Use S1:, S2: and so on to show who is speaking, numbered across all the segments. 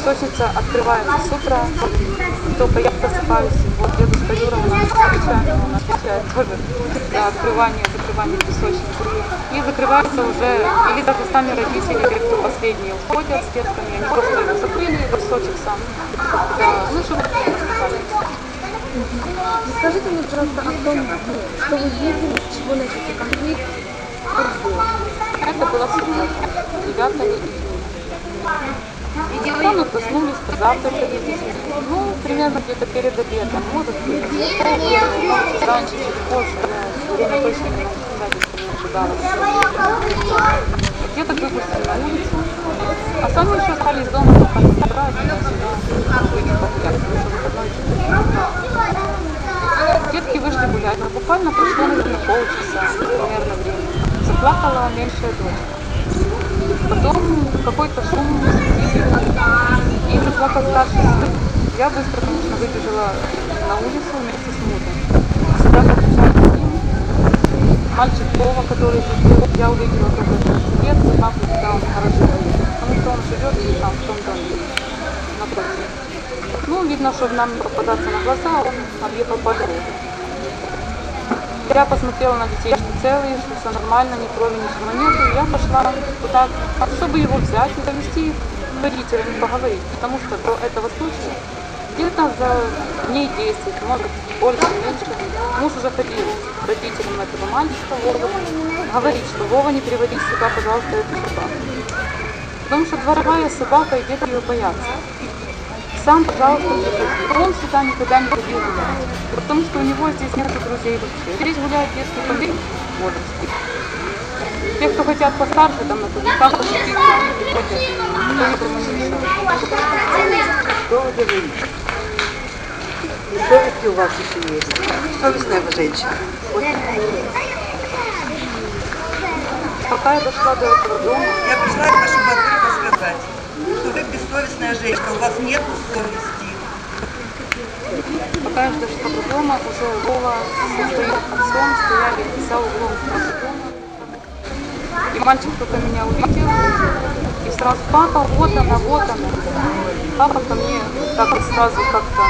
S1: Песочница открывается с утра, только я просыпаюсь, вот дедушка Юра у нас отвечает, он отвечает тоже за открывание, закрывание песочницы. И закрывается уже, или даже сами родители, или кто последние уходят с детками, они просто его закрыли, песочек сам. Да, ну, чтобы
S2: Расскажите мне, пожалуйста, о том, что вы видели, с чего начался конфликт.
S1: Это было суббота, 9 июня. Потом мы проснулись, позавтракали. Ну, примерно где-то перед обедом. Может быть, раньше, чуть позже. Время точно не ожидала. Где-то выпустили на улицу. А сами еще остались дома, пока не и. Детки вышли гулять, но буквально прошло, наверное, полчаса примерно время. Заплакала меньшая дочь. Потом какой-то шум и старший сын. Я быстро, конечно, выбежала на улицу вместе с мужем. Сюда подбежали к ним. Мальчик Вова, который был, я увидела только этот свет, папу, когда он хорошо поедет. Потому что он живет и там, в том доме, напротив. Ну, видно, что нам попадаться на глаза, он объехал по дороге. Я посмотрела на детей, что целые, что все нормально, ни крови, ничего нету. Я пошла туда, чтобы его взять и довести родителям и поговорить. Потому что до этого случая, где-то за дней 10, может больше, меньше, муж уже ходил к родителям этого мальчика, Вовы, говорит, что Вова, не приводи сюда, пожалуйста, эту собаку. Потому что дворовая собака, и дети ее боятся. Сам, пожалуйста, приходи. Он сюда никогда не ходил гулять. Потому что у него здесь нет друзей вообще. Здесь гуляют детские в возрасте. Те, кто хотят постарше, там, например, как приходят, и никто никому не мешает.
S3: Что вы говорите? И совесть у вас еще есть. Совестная вы женщина.
S1: Пока я дошла до этого дома,
S3: Я пришла к вашему открыто сказать, что вы бессовестная женщина, у вас нет совести.
S1: пока я дошла до дома, уже Вова со своим отцом стояли за углом. И мальчик только меня увидел, и сразу, папа, вот она, вот она. Папа ко мне так вот сразу как-то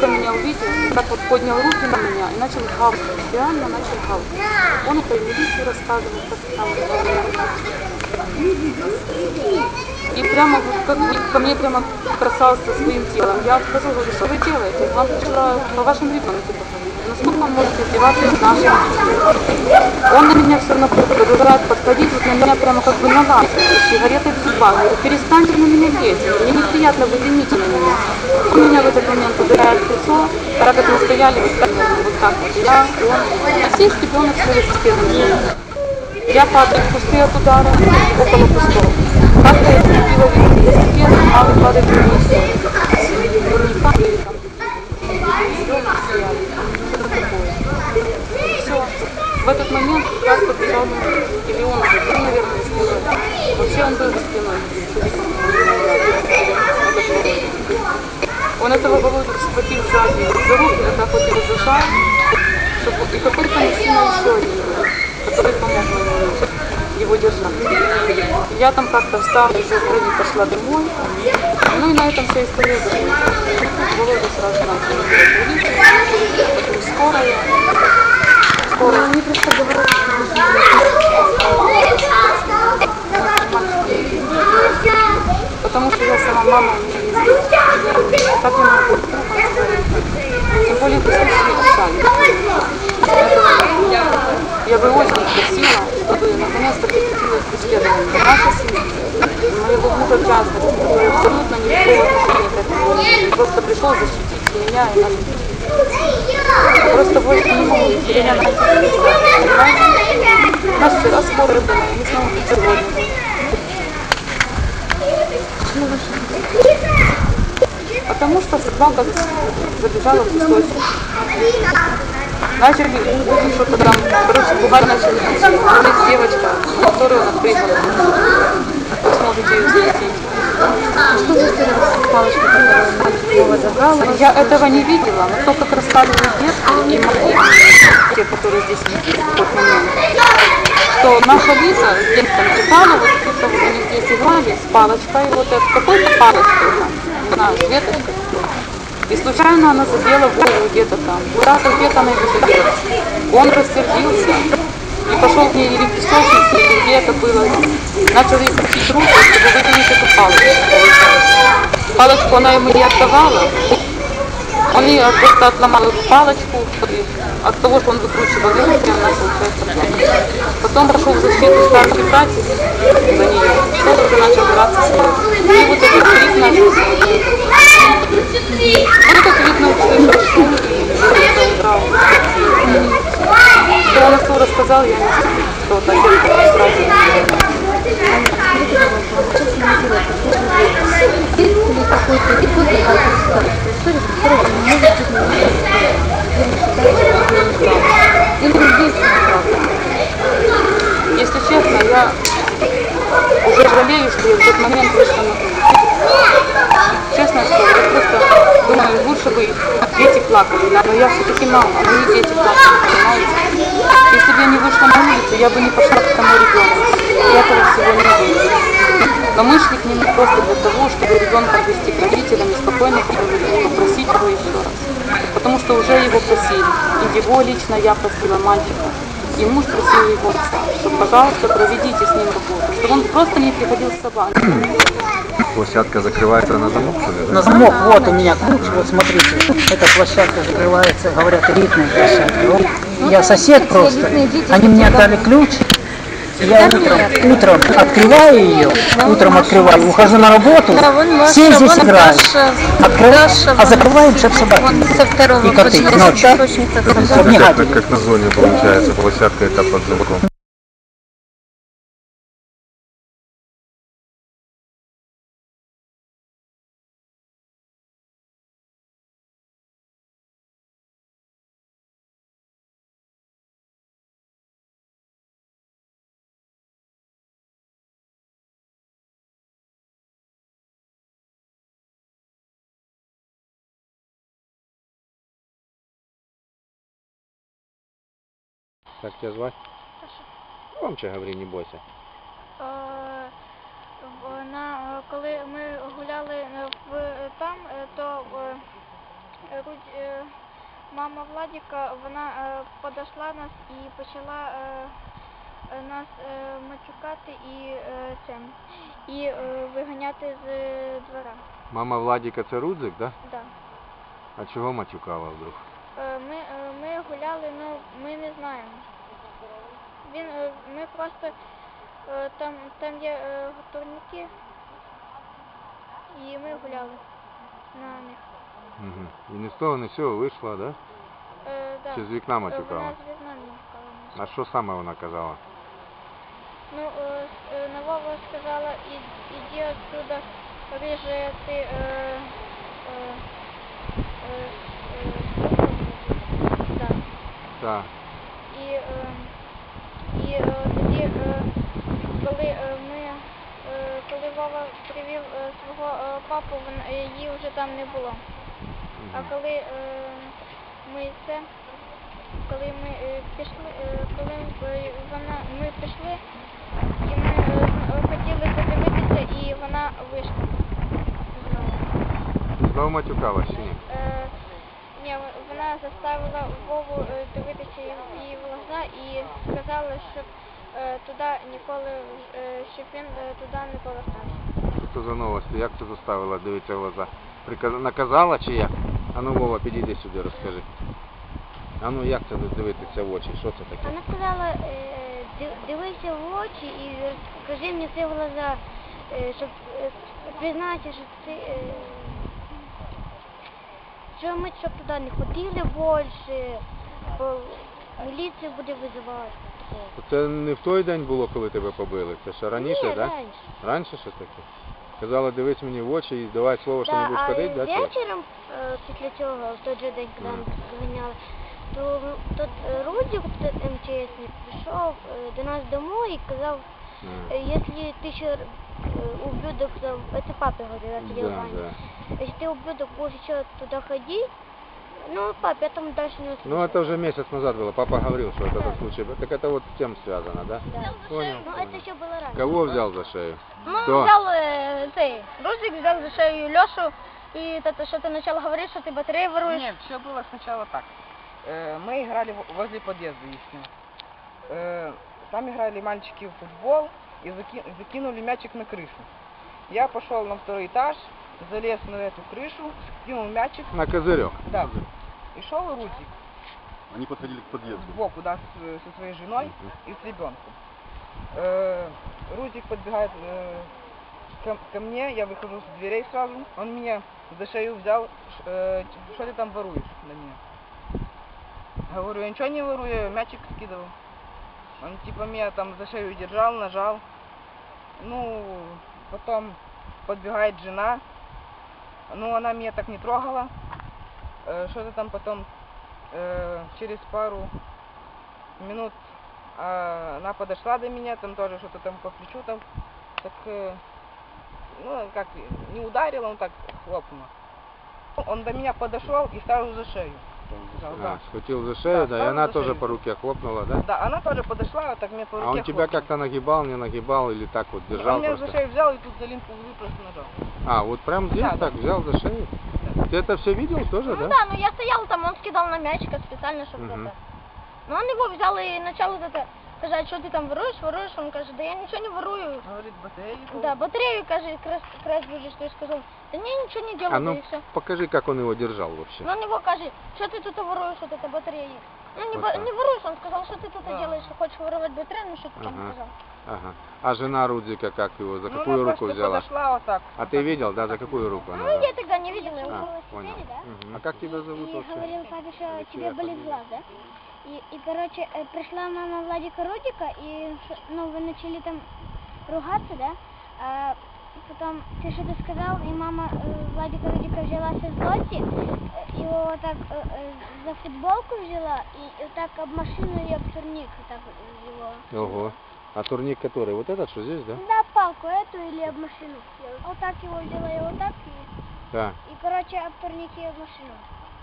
S1: Ко меня увидел, и так вот поднял руки на меня и начал гавкать, реально начал гавкать. Он это и милиции рассказывал, как там И прямо вот как ко мне прямо бросался своим телом. Я отхожу, говорю, что вы делаете? Вам пришла по вашему ребенку он может издеваться нашим детьми? Он на меня все равно продолжает подходить, вот на меня прямо как бы наваливает, с сигаретой в зубах. Перестаньте на меня лезть, мне неприятно, вы дымите на меня. Он меня в этот момент ударяет лицо, так как мы стояли вот так вот, так вот, я, он, и здесь ребенок с велосипедом. Я падаю в кусты от удара, около кустов. Как-то я зацепила велосипед, а он падает в другую сторону. Не падает, там, веревки стояли, что-то такое. Все. В этот момент как муж. Или он уже был, наверное, спиной. Вообще он был за спиной. Он этого Володю схватил сзади за руки, вот так вот его зажал. чтобы- И какой-то мужчина еще один, который помог мне его держать. Я там как-то встала, уже в крови пошла домой. Ну и на этом вся история закончилась. Володя сразу начал потом скорая. Скорая.
S2: Они просто говорят, что
S1: Потому что я сама мама, у меня есть дети. Я так не могу. Тем более присутствие сами. Я бы очень просила, чтобы наконец-то прекратилось преследование нашей семьи, моего мужа в частности, который абсолютно никакого отношения к этому не. Просто пришел защитить меня и наших детей. Просто больше не могу, У нас вчера скорая была, мы снова тут сегодня. Потому что собака забежала в песочек. Начали что-то там, короче, пугать начали. Девочка, которую он призвала. Вы сможете ее
S2: что за история с палочкой, которую мальчик Вова забрал?
S1: Я этого не видела, но то, как рассказывают детки и мои, те, которые здесь в тот момент, что наша Лиза с детством читала, вот вот они здесь играли с палочкой, вот это какой-то палочкой, знаю, веточкой. И случайно она задела голову где-то там, куда-то где-то она его задела. Он рассердился и пошел к ней или в песочницу, или где это было. Начал ей крутить руку, чтобы выдвинуть эту палочку. Палочку она ему не отдавала. Он ей просто отломал палочку, и от того, что он выкручивал ее, прям начал плакать. Потом пошел в защиту старший братец за нее, тот уже начал драться с ней. И вот этот крик начался. Вот этот видно услышал шум и. Что он рассказал, я не знаю, что такой сразу
S2: Есть ли какой-то исход какая-то история, которая может быть не Или вы здесь правда?
S1: Если честно, я уже жалею, что я в тот момент вышла на Честно скажу, я просто думаю, лучше бы дети плакали, но я все-таки мама, мои дети плакали, понимаете? Если бы я не вышла на улицу, я бы не пошла к тому ребенку. Я этого всего не выйду. Но мы шли к нему просто для того, чтобы ребенка отвести к родителям и спокойно попросить его еще раз. Потому что уже его просили. И его лично я просила мальчика. И муж просил его отца, что, пожалуйста, проведите с ним работу, чтобы он просто не приходил с собакой.
S4: Площадка закрывается на замок, что ли? да?
S5: На замок, вот у меня ключ, вот смотрите, эта площадка закрывается, говорят, элитная площадка. Вот Я сосед просто, они мне отдали ключ, я утром, утром открываю ее, утром открываю, ухожу на работу, все здесь играют, Открываю, а закрываем, чтобы собаки и коты ночью.
S4: Как, как на зоне получается, площадка это под замком. Как тебя звать? Громче говори, не бойся.
S6: Е, Вона, е, коли ми гуляли е, в, там, то мама Владіка, вона подошла нас і почала нас матюкати і це, і виганяти з двора.
S4: Мама Владіка це Рудзик, да?
S6: Да.
S4: А чого матюкала вдруг?
S6: Е, Ми, е, ми гуляли, ну ми не знаємо. Він, е, ми просто е, там, там є е, готовники, і ми гуляли на них.
S4: Угу. І ні з того, ні з цього вийшла, да?
S6: Е, да.
S4: Чи з вікна
S6: Е,
S4: матюкала?
S6: Вона з вікна матюкала нас.
S4: А що саме вона казала?
S6: Ну, е, с- е, Навова сказала, «І- іди отсюда, рыжая ти е, е, е, е, да.
S4: Так.
S6: І, е, і е, тоді, е, коли ми, коли Вова привів свого папу, її вже там не було. А коли ми це, коли ми пішли, коли вона, ми пішли, і ми хотіли подивитися, і вона вийшла. Знову
S4: матюкала чи ні?
S6: Ні, вона заставила Вову е, дивитися їй в глаза і сказала, щоб е, туди ніколи, е, щоб він е, туди не повертався.
S4: Що це за новості? Як це заставила дивитися в глаза? Приказ... Наказала чи як? А ну Вова, підійди сюди, розкажи. А ну як це дивитися в очі? Що це таке?
S6: Вона сказала, е, дивися в очі і скажи мені це в глаза, е, щоб признатися, що ти. Що ми щоб туди не ходили більше, бо міліцію буде визивати.
S4: Це не в той день було, коли тебе побили? Це ще раніше,
S6: Ні,
S4: так? Да?
S6: раніше.
S4: Раніше щось таке? Казала, дивись мені в очі і давай слово, що не будеш ходити, да? чи
S6: вечором е, після цього, в той же день, коли нас зганяли, то тут е, Рудик, МЧСник, прийшов е, до нас домой і казав,
S4: М.
S6: Э, Если ты еще ублюдок, там, это папа говорил, сидел
S4: Да, да.
S6: Если ты ублюдок будешь еще туда ходить,
S2: Ну, пап, я там дальше не услышал.
S4: Ну, это уже месяц назад было. Папа говорил, что этот случай. Так это вот с тем связано, да?
S2: Да.
S4: Понял.
S2: Ну, это еще было раньше.
S4: Кого взял за шею?
S6: Ну,
S4: Кто?
S6: взял э, цей, Рузик взял за шею Лешу, и это, что ты начал говорить, что ты батареи воруешь.
S7: Нет, все было сначала так. Э, Мы играли возле подъезда их. Э, Там играли мальчики в футбол и заки- закинули мячик на крышу. Я пошел на второй этаж, залез на эту крышу, скинул мячик,
S4: На козырек.
S7: да, и шел Рузик
S8: Они подходили к подъезду.
S7: сбоку, да, с- со своей женой и с ребенком. Э, Рузик подбегает э, ко, ко мне, я выхожу с дверей сразу, он меня за шею взял, э, что ты там воруешь на меня? Говорю, я ничего не ворую, я мячик скидывал. Он типа меня там за шею держал, нажал. Ну, потом подбегает жена, ну она меня так не трогала. Э, Что-то там потом э, через пару минут а, она подошла до меня, там тоже что-то там по плечу там, так, э, ну, как, не ударила, он так хлопнула. Он до меня подошел и сразу за шею.
S4: А,
S7: да.
S4: схватил за шею,
S7: Да,
S4: да, и
S7: сразу
S4: она
S7: за
S4: тоже
S7: шею.
S4: по руке хлопнула, да?
S7: Да, она тоже подошла, вот так мне по руке
S4: А он тебя
S7: хлопнула.
S4: как-то нагибал, не нагибал или так вот держал
S7: Он меня за
S4: просто?
S7: шею взял и тут за линку нажал.
S4: А, вот прям здесь
S7: Да, да.
S4: так взял за шею? Ты это все видел тоже,
S6: Ну
S4: да?
S6: да, ну я стоял там, он скидал на мячика специально, чтобы
S4: Мгм.
S6: это. Но он его взял и начал вот это сказать, что ты там воруешь, воруешь, он говорит, да я ничего не ворую.
S7: Говорит, батареи.
S6: Да, батарею, кажи, крас, крас будешь, ты сказал, да не, ничего не делаю,
S4: А
S6: да
S4: ну, покажи, как он его держал вообще.
S6: Ну, он его кажет, что ты тут воруешь, вот это батареи. Ну, не,
S4: Вот так.
S6: не воруешь, он сказал, что ты тут
S7: Да.
S6: делаешь, хочешь воровать батарею, ну что ты там
S4: Ага.
S6: сказал.
S4: Ага. А жена Рудзика как его, за
S7: Ну,
S4: какую
S7: она
S4: руку
S7: просто
S4: взяла?
S7: подошла вот так.
S4: А ты видел, да, за какую руку она?
S6: Ну,
S4: взяла?
S6: я тогда не видела его.
S4: А, понял. Мгм. А как тебя зовут
S2: И
S4: вообще?
S2: говорил папе, что тебе болит глаз, да? И, и короче, э, пришла мама Владика Рудика, и, ну, вы начали там ругаться, да? А потом ты что-то сказал, и мама э, Владика Рудика взяла со злости, э, его вот так э, э, за футболку взяла, и, и вот так об машину и об турник, вот так его.
S4: Ого. А турник который? Вот этот, что здесь, да?
S2: Да, палку эту или об машину. Вот так его взяла, и вот так, и,
S4: Да.
S2: и короче, об турник и об машину.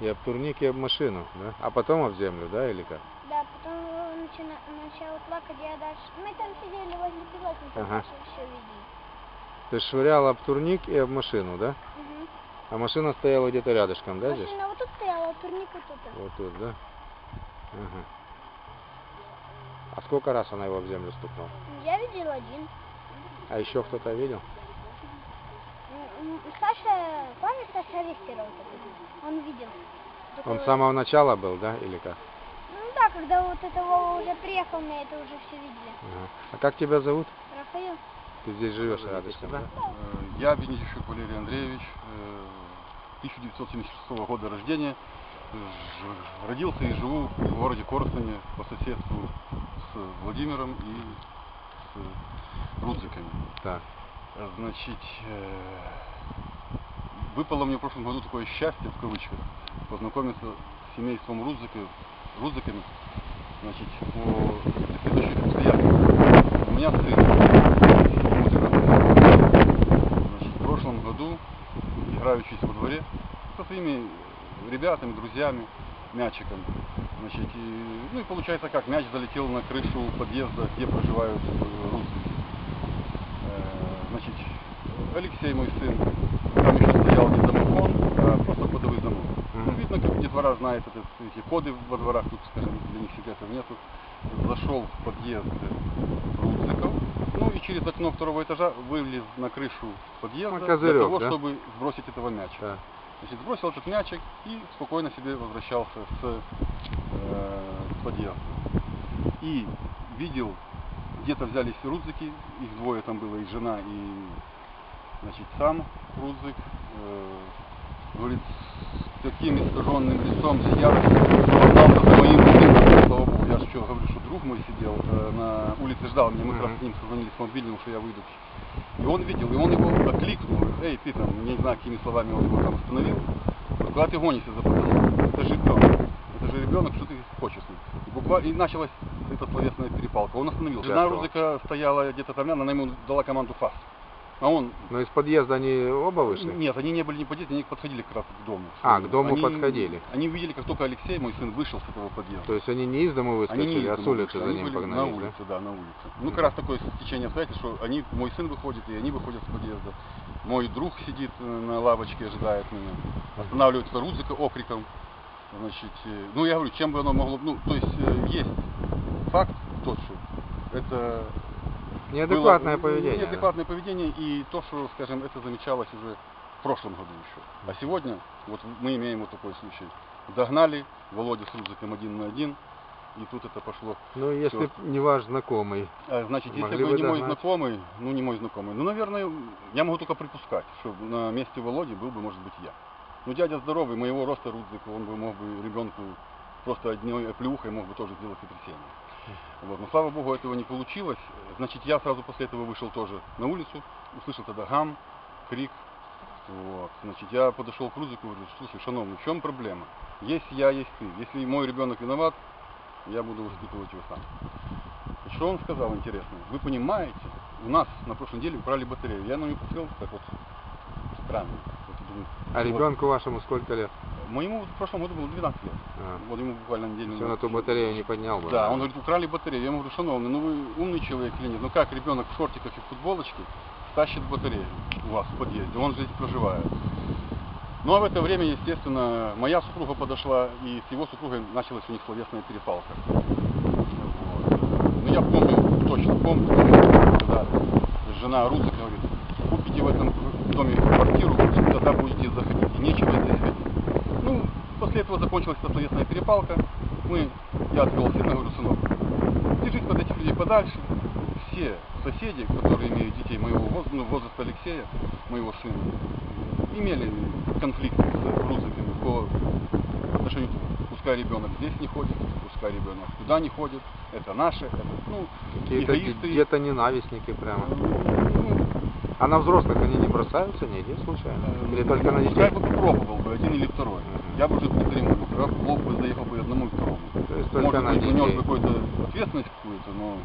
S4: И об турник, и об машину, да? А потом об землю, да, или как?
S2: Да, потом начина, начал плакать, я дальше... Мы там сидели возле пилотника,
S4: Ага.
S2: все видели.
S4: Ты швырял об турник и об машину, да?
S2: Мгм.
S4: А машина стояла где-то рядышком, да, здесь?
S2: Машина вот тут стояла, а турник вот тут.
S4: Вот тут, да? Ага. А сколько раз она его в землю стукнула?
S2: Я видел один.
S4: А еще кто-то видел?
S2: Саша, помнишь Саша Рихтера вот этот? Он видел.
S4: Он с самого начала был, да, или как?
S2: Ну да, когда вот это Вова уже приехал, мы это уже все видели.
S4: Ага. А как тебя зовут?
S2: Рафаил?
S4: Ты здесь живешь рядышком, да?
S8: Э, Я Венедищук Валерий Андреевич, э, 1976 года рождения. Родился и живу в городе Коростане по соседству с Владимиром и с Рудзиками.
S4: Так.
S8: Э, Значит, э, выпало мне в прошлом году такое счастье, в кавычках, познакомиться с семейством Рудзиков, Рудзиками, значит, по следующих обстоятельствах. У меня сын, ему 13 лет. Значит, в прошлом году, играющийся во дворе, со своими ребятами, друзьями, мячиком, значит, и, ну и получается как, мяч залетел на крышу подъезда, где проживают э. Э, Значит, Алексей, мой сын, там еще стоял не домофон, а просто кодовый замок. Ну,
S4: Мгм.
S8: видно, как детвора знает этот, эти коды во дворах, тут, скажем, для них секретов нету. Зашел в подъезд Рудзиков, ну и через окно второго этажа вылез на крышу подъезда
S4: На козырек,
S8: для того,
S4: да?
S8: чтобы сбросить этого мяча.
S4: Да.
S8: Значит, сбросил этот мячик и спокойно себе возвращался с, э, с подъезда. И видел, где-то взялись рудзики, их двое там было, и жена, и значит, сам рудзик, э, говорит, с таким искаженным лицом что остался за моим будинком, слава богу. Я же что, говорю, что друг мой сидел э, на улице, ждал меня, мы как раз с ним созвонились по мобильному, что я выйду. И он видел, и он его окликнул, эй, ты там, не знаю, какими словами он его там остановил. Куда ты гонишься за пацаном? Это же ребенок. Это же ребенок, что ты хочешь с ним? И, буквально, и началась эта словесная перепалка. Он остановился. Жена. Рузыка стояла где-то там, она ему дала команду фас. А он
S4: Но из подъезда они оба вышли?
S8: Нет, они не были не подъезде, они подходили как раз к дому.
S4: А, к дому
S8: Они-
S4: подходили.
S8: Они увидели, как только Алексей, мой сын, вышел с этого подъезда.
S4: То есть они не из дома
S8: Они
S4: выскочили,
S8: не
S4: а
S8: из
S4: с
S8: дома
S4: улицы
S8: вышли,
S4: за
S8: они
S4: ним
S8: были
S4: погнались,
S8: на улице, да? на улице. Ну, как раз такое стечение обстоятельств, что они, мой сын выходит, и они выходят с подъезда. Мой друг сидит э, на лавочке, ожидает меня. Останавливается Рудзика окриком. Значит, э, ну, я говорю, чем бы оно могло... Ну, то есть, э, есть факт тот, что это
S4: Неадекватное
S8: было,
S4: поведение. да.
S8: Неадекватное поведение и то, что, скажем, это замечалось уже в прошлом году еще. А сегодня вот мы имеем вот такой случай. Догнали Володя с Рудзиком один на один, и тут это пошло.
S4: Ну, если
S8: Всё.
S4: б не ваш знакомый.
S8: А, Значит, если бы не мой
S4: догнать?
S8: знакомый, ну не мой знакомый, ну, наверное, я могу только припускать, что на месте Володи был бы, может быть, я. Ну, дядя здоровый, моего роста Рудзик, он бы мог бы ребенку просто одной оплеухой мог бы тоже сделать сотрясение. Вот. Но, слава богу, этого не получилось. Значит, я сразу после этого вышел тоже на улицу, услышал тогда гам, крик. Вот. Значит, я подошел к Рудзику и говорю, слушай, шановный, в чем проблема? Есть я, есть ты. Если мой ребенок виноват, я буду воспитывать его сам. И Что он сказал интересно? Вы понимаете, у нас на прошлой неделе украли батарею. Я на него посмотрел, так вот странно. Вот, думаю,
S4: А
S8: вот
S4: ребенку вашему сколько лет?
S8: Моему в прошлом году было 12 лет.
S4: А.
S8: Вот ему буквально неделю
S4: Все на ту батарею не поднял бы.
S8: Да, он говорит, украли батарею. Я ему говорю, шановный, ну вы умный человек или нет? Ну как ребенок в шортиках и в футболочке тащит батарею у вас в подъезде? Он же здесь проживает. Ну а в это время, естественно, моя супруга подошла, и с его супругой началась у них словесная перепалка. Вот. Ну я помню, точно помню, когда жена Рудзика говорит, купите в этом доме квартиру, тогда будете заходить, и нечего здесь ходить. Ну, после этого закончилась эта словесная перепалка. Мы, я отвел сына, говорю, сынок, держись от этих людей подальше. Все соседи, которые имеют детей моего возраста, ну, возраста Алексея, моего сына, имели конфликты с Рудзиками по отношению к пускай ребенок здесь не ходит, пускай ребенок туда не ходит, это наше, это, ну,
S4: Какие-то
S8: эгоисты.
S4: где-то ненавистники прямо.
S8: Ну,
S4: А на взрослых они не бросаются один случайно? Или только на детей?
S8: бы попробовал бы один или второй. Я бы уже не перемогу. Раз лоб бы заехал бы и одному и второму.
S4: То есть только
S8: Может
S4: на детей.
S8: бы какую-то ответственность какую-то, но,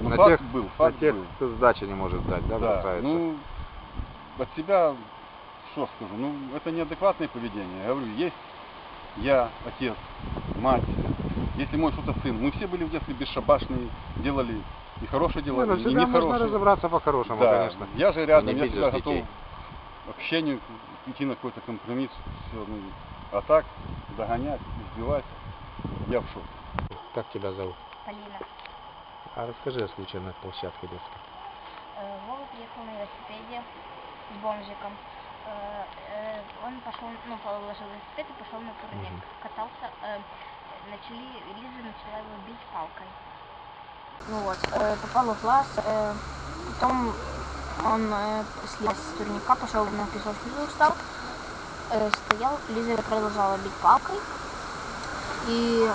S8: но
S4: на
S8: факт
S4: тех,
S8: был,
S4: на
S8: факт
S4: тех,
S8: был.
S4: кто сдачи не может дать, да,
S8: Да,
S4: бросаются?
S8: ну, от себя, что скажу, ну, это неадекватное поведение. Я говорю, есть я, отец, мать, если мой что-то сын. Мы все были в детстве бесшабашные, делали и хорошее
S4: Не,
S8: делали,
S4: ну
S8: и
S4: всегда можно
S8: нехорошее.
S4: разобраться по-хорошему,
S8: Да,
S4: конечно.
S8: я же рядом, я всегда
S4: за
S8: готов
S4: детей.
S8: к общению, идти на какой-то компромисс. Все, ну, а так, догонять, избивать, я в шоке.
S4: Как тебя зовут?
S2: Полина.
S4: А расскажи о случае на площадке детской.
S2: Э, Вова приехал на велосипеде с бомжиком. Э, э, Он пошел, ну, положил велосипед и пошел на турник.
S4: Мгм.
S2: Катался, начали, Лиза начала его бить палкой. Ну вот, попала в глаз, потом он слез с турника, пошел на песочницу встал, э, стоял, Лиза продолжала бить палкой. И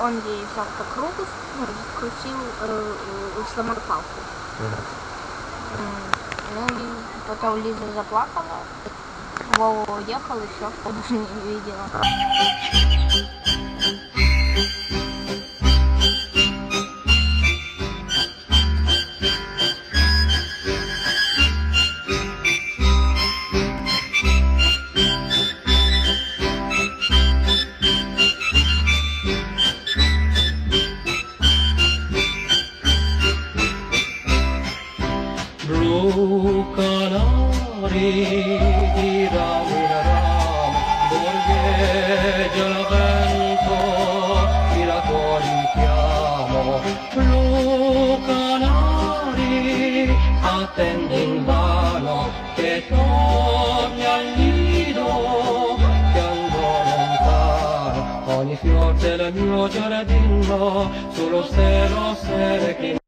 S2: он ей взял по кругу, ну, крутил, э, э, сломал палку. Ну и потом Лиза заплакала, Вова уехал и все, больше не видела.
S9: ogni fior della mia giardino, sullo
S10: stero serechino.